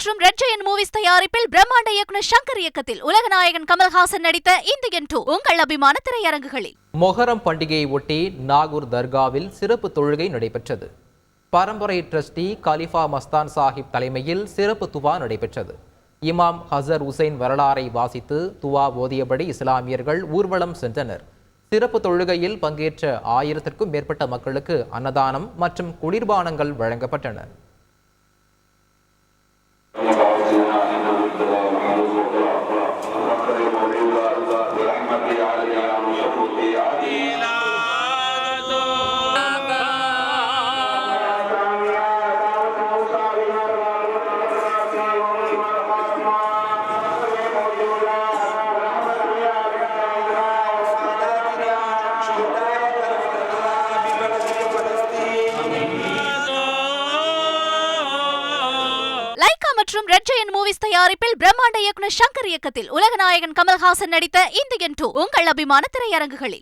மற்றும் red Jayan movies தயாரிப்பில் பிரம்மாண்ட இயக்குனர் சங்கர் இயக்கத்தில் உலகநாயகன் கமல்ஹாசன் நடித்த இந்தியன் டூ உங்கள் அபிமான திரையரங்குகளில். மொஹரம் பண்டிகையை ஒட்டி நாகூர் தர்காவில் சிறப்பு தொழுகை நடைபெற்றது. பரம்பரை ட்ரஸ்டி கலிஃபா மஸ்தான் சாஹிப் தலைமையில் சிறப்பு துவா நடைபெற்றது. இமாம் ஹசர் உசைன் வரலாறை வாசித்து துவா ஓதியபடி இஸ்லாமியர்கள் ஊர்வலம் சென்றனர். சிறப்பு தொழுகையில் பங்கேற்ற ஆயிரத்திற்கும் மேற்பட்ட மக்களுக்கு அன்னதானம் மற்றும் குளிர்பானங்கள் வழங்கப்பட்டன. আলিয়া সকলকে আজ மற்றும் ரெட் ஜெயன் மூவிஸ் தயாரிப்பில் பிரம்மாண்ட இயக்குனர் சங்கர் இயக்கத்தில் உலகநாயகன் கமல்ஹாசன் நடித்த இந்தியன் டூ உங்கள் அபிமான திரையரங்குகளில்.